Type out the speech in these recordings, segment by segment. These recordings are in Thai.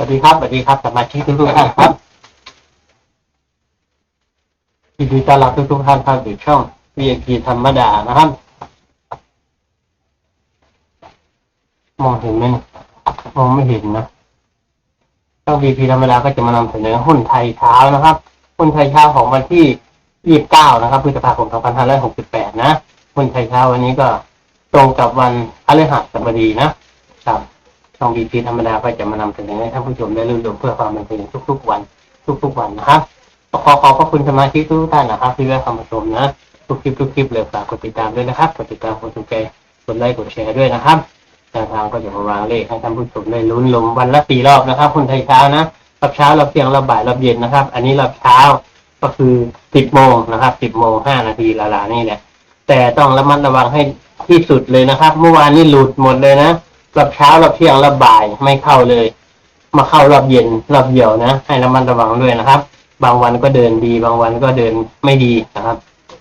สวัสดีครับสวัสดีครับสมาชิกทุกทุกๆท่านครับยินดีต้อนรับทุกทุกๆท่านเข้าสู่ช่อง VIP ธรรมดานะครับ มองเห็นไหมมองไม่เห็นนะช่อง VIP ธรรมดาก็จะมานำเสนอหุ้นไทยเช้านะครับหุ้นไทยเช้าของวันที่ 29 นะครับพฤษภาคม 2568 นะหุ้นไทยเช้าวันนี้ก็ตรงกับวันพฤหัสบดีนะครับ ช่องบีพีธรรมดาก็จะมานำเสนอให้ท่านผู้ชมได้รู้ดูเพื่อความบันเทิงทุก ๆ วัน ทุก ๆ วันนะครับขอขอบพระคุณสมาชิกทุกท่านนะครับ ที่ได้เข้ามาชมนะทุกคลิปทุกคลิปเลยฝากกดติดตามด้วยนะครับกดติดตามกดถูกใจกดไลค์กดแชร์ด้วยนะครับทางทางก็จะมาวางเลขให้ท่านผู้ชมได้ลุ้นลมวันละสี่รอบนะครับคุณไทยเช้านะรอบเช้ารอบเที่ยงรอบบ่ายรอบเย็นนะครับ อันนี้รอบเช้าก็คือสิบโมงนะครับสิบโมงห้านาทีละลานี่แหละแต่ต้องระมัดระวังให้ที่สุดเลยนะครับ เมื่อวานนี้หลุดหมดเลยนะ รอบเช้ารอบเที่ยงรอบบ่ายไม่เข้าเลย มาเข้ารอบเย็นรอบเหี่ยวนะ ให้ระมัดระวังด้วยนะครับ บางวันก็เดินดี บางวันก็เดินไม่ดีนะครับ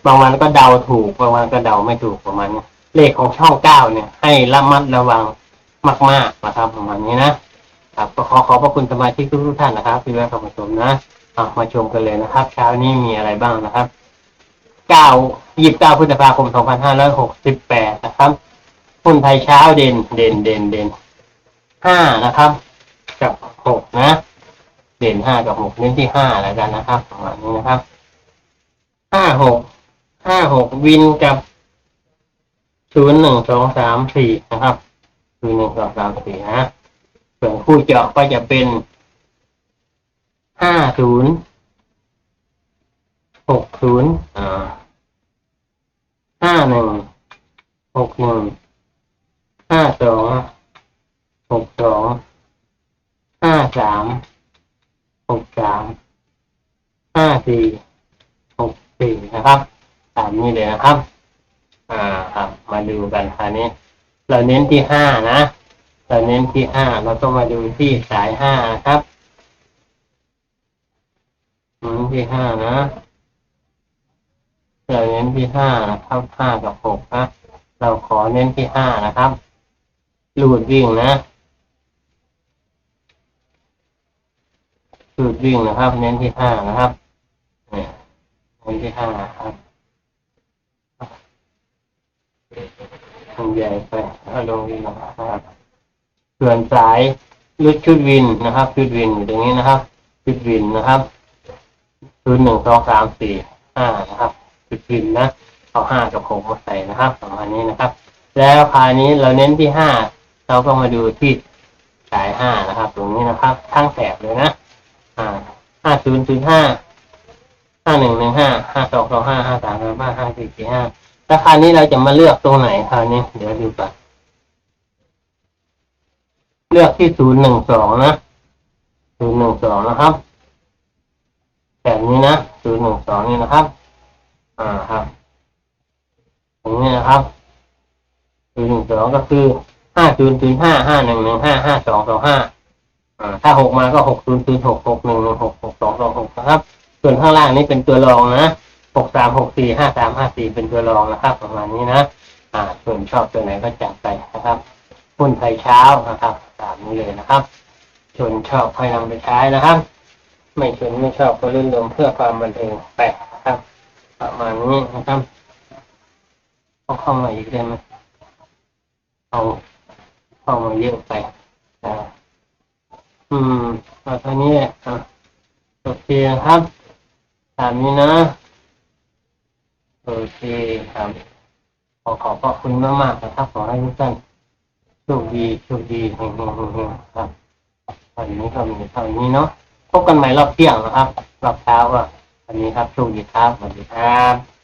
บางวันก็เดาถูก บางวันก็เดาไม่ถูกประมาณนี้เลขของช่องเก้าเนี่ย ให้ระมัดระวังมากๆนะครับประมาณนี้นะครับก็ขอขอบพระคุณสมาชิกทุกท่านนะครับที่แวะเข้ามาชมนะมาชมกันเลยนะครับ เช้านี้มีอะไรบ้างนะครับเก้ายี่สิบเก้าพฤษภาคมสองพันห้าร้อยหกสิบแปดนะครับ หุ้นไทยเช้าเด่นเด่นเด่นเด่นห้านะครับ กับหกนะ เด่นห้ากับหกเน้นที่ห้าแล้วกันนะครับประมาณนี้นะครับห้าหกห้าหกวินกับศูนย์หนึ่งสองสามสี่นะครับศูนย์หนึ่งสองสามสี่นะส่วนคู่เจาะก็จะเป็นห้าศูนย์หกศูนย์อ่าห้าหนึ่งหกหนึ่ง ห้าสองหกสองห้าสามหกสามห้าสี่หกสี่นะครับตามนี้เลยนะครับ อ่าครับ มาดูกันคราวนี้ เราเน้นที่ห้านะเราเน้นที่ห้าเราต้องมาดูที่สายห้าครับเน้นที่ห้านะเราเน้นที่ห้านะครับห้ากับหกนะเราขอเน้นที่ห้านะครับ ลูดวิ่งนะลูดวิ่งนะครับ เน้นที่ห้านะครับเนี่ยเน้นที่ห้าครับมันใหญ่ไปเอาลงดีนะครับส่วนสายลุดชุดวินนะครับชุดวินอยู่ตรงนี้นะครับชุดวินนะครับชุดหนึ่งสองสามสี่ห้านะครับชุดวินนะเอาห้ากับหกมาใส่นะครับ ประมาณนี้นะครับ แล้วคราวนี้เราเน้นที่ห้า เราก็มาดูที่สายห้านะครับ ตรงนี้นะครับ ทั้งแถบเลยนะห้าศูนย์ศูนย์ห้าห้าหนึ่งหนึ่งห้าห้าสองสองห้าห้าสามห้าห้าห้าสี่สี่ห้าแล้วคราวนี้เราจะมาเลือกตรงไหนคราวนี้เดี๋ยวดูก่อนเลือกที่ศูนย์หนึ่งสองนะศูนย์หนึ่งสองนะครับแบบนี้นะศูนย์หนึ่งสองนี่นะครับ อ่าครับตรงนี้นะครับศูนย์หนึ่งสองก็คือ ห้าศูนย์ศูนย์ห้าห้าหนึ่งหนึ่งห้าห้าสองสองห้าถ้าหกมาก็หกศูนย์ศูนย์หกหกหนึ่งหนึ่งหกหกสองสองหกนะครับ ส่วนข้างล่างนี้เป็นตัวรองนะหกสามหกสี่ห้าสามห้าสี่เป็นตัวรองนะครับ ประมาณนี้นะอ่า ส่วนชอบตัวไหนก็จัดไปนะครับหุ้นไทยเช้านะครับ ตามนี้เลยนะครับส่วนชอบให้นำไปใช้นะครับ ไม่ชนไม่ชอบก็เลื่นลมเพื่อความบันเทิงไปนะครับ ประมาณนี้นะครับเอาเข้ามาอีกได้ไหมเอา เข้ามาเยอะไปอ่าอืมเอาเท่านี้อะโอเคครับตามนี้นะโอเคครับขอขอบพระคุณมากมากๆนะครับขอให้ทุกท่านโชคดีโชคดีเฮงๆครับวันนี้ก็มีเท่านี้เนาะพบกันใหม่รอบเที่ยงนะครับรอบเช้าอะวันนี้ครับโชคดีครับสวัสดีครับ